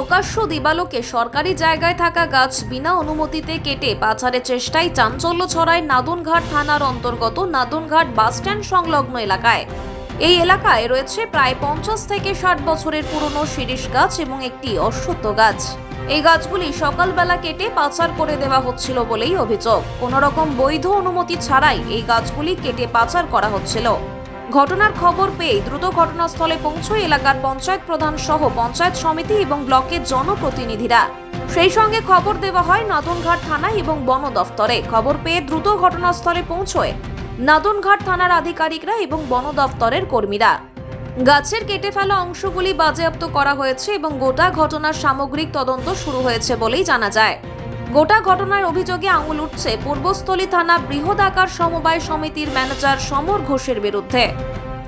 প্রকাশ্য দিবালোকে সরকারি জায়গায় থাকা গাছ বিনা অনুমতিতে কেটে পাচারের চেষ্টায় চাঞ্চল্য ছড়ায় নাদনঘাট থানার অন্তর্গত নাদনঘাট বাসস্ট্যান্ড সংলগ্ন এলাকায়। এই এলাকায় রয়েছে প্রায় পঞ্চাশ থেকে ষাট বছরের পুরনো শিরিষ গাছ এবং একটি অশ্বত্থ গাছ। এই গাছগুলি সকালবেলা কেটে পাচার করে দেওয়া হচ্ছিল বলেই অভিযোগ। কোনো রকম বৈধ অনুমতি ছাড়াই এই গাছগুলি কেটে পাচার করা হচ্ছিল। ঘটনার খবর পেয়ে দ্রুত ঘটনাস্থলে পৌঁছয় এলাকার পঞ্চায়েত প্রধান সহ পঞ্চায়েত সমিতি এবং ব্লকের জনপ্রতিনিধিরা। সেই সঙ্গে খবর দেওয়া হয় নাদনঘাট থানা এবং বন দফতরে। খবর পেয়ে দ্রুত ঘটনাস্থলে পৌঁছয় নাদনঘাট থানার আধিকারিকরা এবং বন দফতরের কর্মীরা। গাছের কেটে ফেলা অংশগুলি বাজেয়াপ্ত করা হয়েছে এবং গোটা ঘটনার সামগ্রিক তদন্ত শুরু হয়েছে বলেই জানা যায়। গোটা ঘটনার অভিযোগে আঙুল উঠছে পূর্বস্থলী থানা বৃহদাকার সমবায় সমিতির ম্যানেজার সমর ঘোষের বিরুদ্ধে।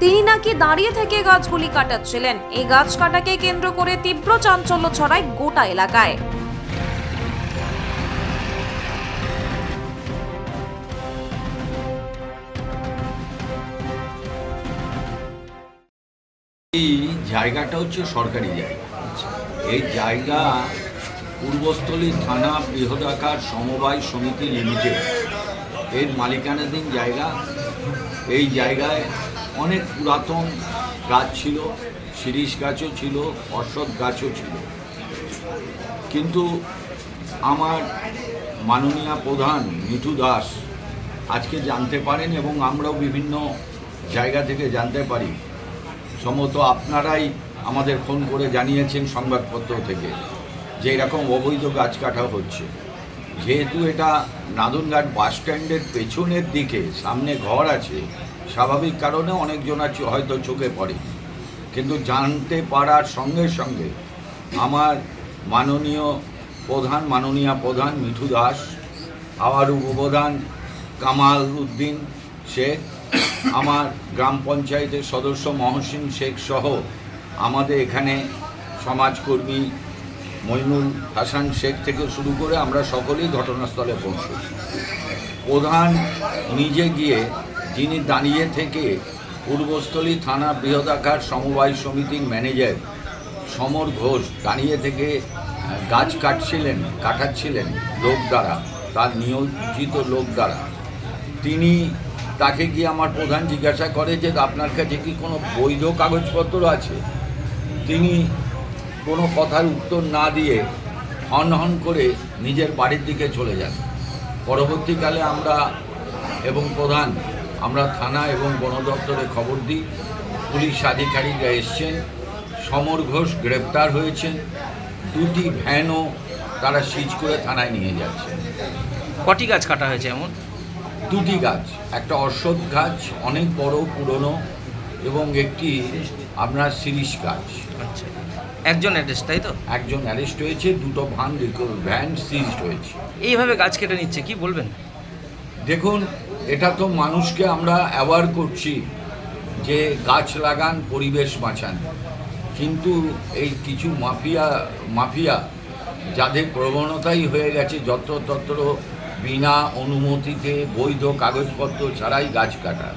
তিনি নাকি দাঁড়িয়ে থেকে গাছগুলি কাটাচ্ছিলেন। এই গাছ কাটাকে কেন্দ্র করে তীব্র চাঞ্চল্য ছড়ায় গোটা এলাকায়। এই জায়গাটা হচ্ছে সরকারি জায়গা। এই জায়গা পূর্বস্থলী থানা বৃহদাকার সমবায় সমিতি লিমিটেড। এর মালিকানাধীন জায়গা। এই জায়গায় অনেক পুরাতন গাছ ছিল, শিরিষ গাছও ছিল অশ্বত্থ গাছও ছিল। কিন্তু আমার মাননীয় প্রধান মিঠু দাস আজকে জানতে পারেন এবং আমরাও বিভিন্ন জায়গা থেকে জানতে পারি। সম্ভবত আপনারাই আমাদের ফোন করে জানিয়েছেন সংবাদপত্র থেকে। যে এরকম অবৈধ গাছ কাটা হচ্ছে। যেহেতু এটা নাদনঘাট বাস স্ট্যান্ডের পেছনের দিকে সামনে ঘর আছে, স্বাভাবিক কারণে অনেকজন আছে হয়তো চোখে পড়ে কিন্তু জানতে পারার সঙ্গে সঙ্গে আমার মাননীয় প্রধান মাননীয় প্রধান মিঠু দাস আবার উপপ্রধান কামাল উদ্দিন শেখ, আমার গ্রাম পঞ্চায়েতের সদস্য মহসিন শেখ সহ আমাদের এখানে সমাজকর্মী মইনুল হাসান শেখ থেকে শুরু করে আমরা সকলেই ঘটনাস্থলে পৌঁছই। প্রধান নিজে গিয়ে যিনি দাঁড়িয়ে থেকে পূর্বস্থলী থানা বৃহদাকার সমবায় সমিতির ম্যানেজার সমর ঘোষ দাঁড়িয়ে থেকে গাছ কাটছিলেন, কাটাচ্ছিলেন লোক দ্বারা, তার নিয়োজিত লোক দ্বারা। তিনি তাকে গিয়ে আমার প্রধান জিজ্ঞাসা করে যে আপনার কাছে কি কোনো বৈধ কাগজপত্র আছে? তিনি কোনো কথার উত্তর না দিয়ে হন হন করে নিজের বাড়ির দিকে চলে যান। পরবর্তীকালে আমরা এবং প্রধান আমরা থানা এবং বন দপ্তরে খবর দিই পুলিশ আধিকারিকরা এসছেন সমর ঘোষ গ্রেপ্তার হয়েছেন দুটি ভ্যানও তারা সিজ করে থানায় নিয়ে যাচ্ছেন কটি গাছ কাটা হয়েছে এমন? দুটি গাছ একটা অশ্বত্থ গাছ অনেক বড় পুরনো এবং একটি আপনার শিরিষ গাছ। আচ্ছা। একজন অ্যারেস্ট তাই তো? একজন অ্যারেস্ট হয়েছে দুটো ভান ভ্যান সিজড হয়েছে। এইভাবে গাছ কেটে নিচ্ছে কি বলবেন? দেখুন এটা তো মানুষকে আমরা অ্যাওয়ার করছি যে গাছ লাগান পরিবেশ বাঁচান। কিন্তু এই কিছু মাফিয়া মাফিয়া যাদের প্রবণতাই হয়ে গেছে যত্রতত্র বিনা অনুমতিতে বৈধ কাগজপত্র ছাড়াই গাছ কাটা।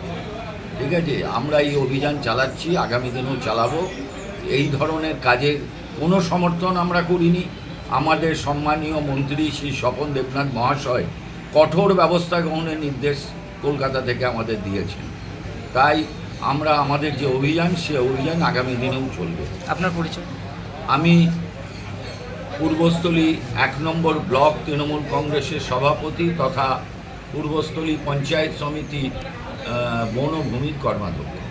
ঠিক আছে আমরা এই অভিযান চালাচ্ছি আগামী দিনেও চালাবো। এই ধরনের কাজের কোনো সমর্থন আমরা করিনি। আমাদের সম্মানীয় মন্ত্রী শ্রী স্বপন দেবনাথ মহাশয় কঠোর ব্যবস্থা গ্রহণের নির্দেশ কলকাতা থেকে আমাদের দিয়েছেন। তাই আমরা আমাদের যে অভিযান সে অভিযান আগামী দিনেও চলবে। আপনার পরিচয়? আমি পূর্বস্থলী এক নম্বর ব্লক তৃণমূল কংগ্রেসের সভাপতি তথা পূর্বস্থলী পঞ্চায়েত সমিতি বনভূমির কর্মাধ্যক্ষ।